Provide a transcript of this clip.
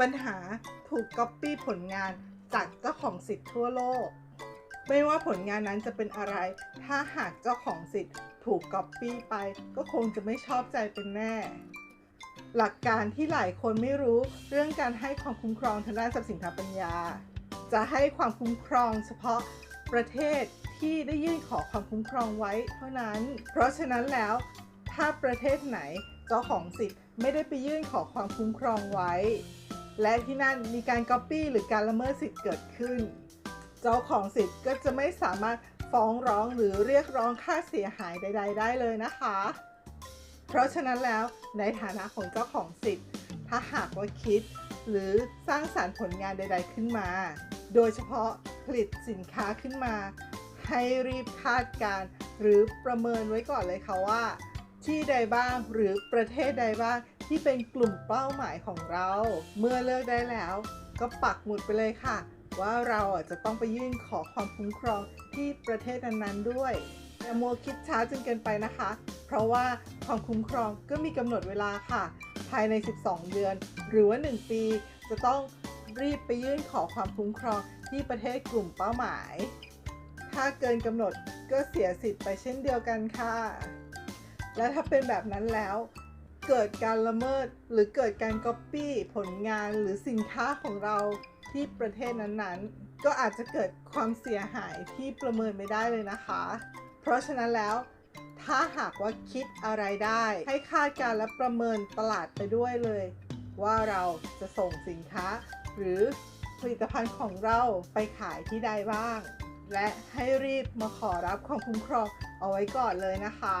ปัญหาถูกก๊อปปี้ผลงานจากเจ้าของสิทธิ์ทั่วโลก ไม่ว่าผลงานนั้นจะเป็นอะไร ถ้าหากเจ้าของสิทธิ์ถูกก๊อปปี้ไป ก็คงจะไม่ชอบใจเป็นแน่ หลักการที่หลายคนไม่รู้เรื่องการให้ความคุ้มครองทางด้านทรัพย์สินทางปัญญา จะให้ความคุ้มครองเฉพาะประเทศที่ได้ยื่นขอความคุ้มครองไว้เท่านั้น เพราะฉะนั้นแล้ว ถ้าประเทศไหนเจ้าของสิทธิ์ไม่ได้ไปยื่นขอความคุ้มครองไว้ และที่นั่นมีการก๊อปปี้หรือการละเมิดสิทธิ์เกิดขึ้น เจ้าของสิทธิ์ก็จะไม่สามารถฟ้องร้องหรือเรียกร้องค่าเสียหายใด ๆ ได้เลยนะคะ เพราะฉะนั้นแล้วในฐานะของเจ้าของสิทธิ์ ถ้าหากว่าคิด หรือสร้างสารรค์ผลงานใด ๆ ขึ้นมา โดยเฉพาะผลิตสินค้าขึ้นมา ให้รีบคาดการ์หรือประเมินไว้ก่อนเลยค่ะว่า ที่ใดบ้างหรือประเทศใดบ้าง ที่เป็นกลุ่มเป้าหมายของเรา เมื่อเลือกได้แล้ว ก็ปักหมุดไปเลยค่ะ ว่าเราจะต้องไปยื่นขอความคุ้มครองที่ประเทศนั้นๆด้วยอย่ามัวคิดช้าจนเกินไปนะคะ เพราะว่าความคุ้มครองก็มีกำหนดเวลาค่ะ ภายใน 12 เดือน หรือว่า 1 ปี จะต้องรีบไปยื่นขอความคุ้มครองที่ประเทศกลุ่มเป้าหมาย ถ้าเกินกำหนดก็เสียสิทธิ์ไปเช่นเดียวกันค่ะ และถ้าเป็นแบบนั้นแล้ว เกิดการละเมิด หรือเกิดการก๊อปปี้ผลงานหรือสินค้าของเราที่ประเทศนั้นๆ ก็อาจจะเกิดความเสียหายที่ประเมินไม่ได้เลยนะคะ เพราะฉะนั้นแล้วถ้าหากว่าคิดอะไรได้ ให้คาดการณ์และประเมินตลาดไปด้วยเลย ว่าเราจะส่งสินค้า หรือผลิตภัณฑ์ของเราไปขายที่ใดบ้าง และให้รีบมาขอรับความคุ้มครองเอาไว้ก่อนเลยนะคะ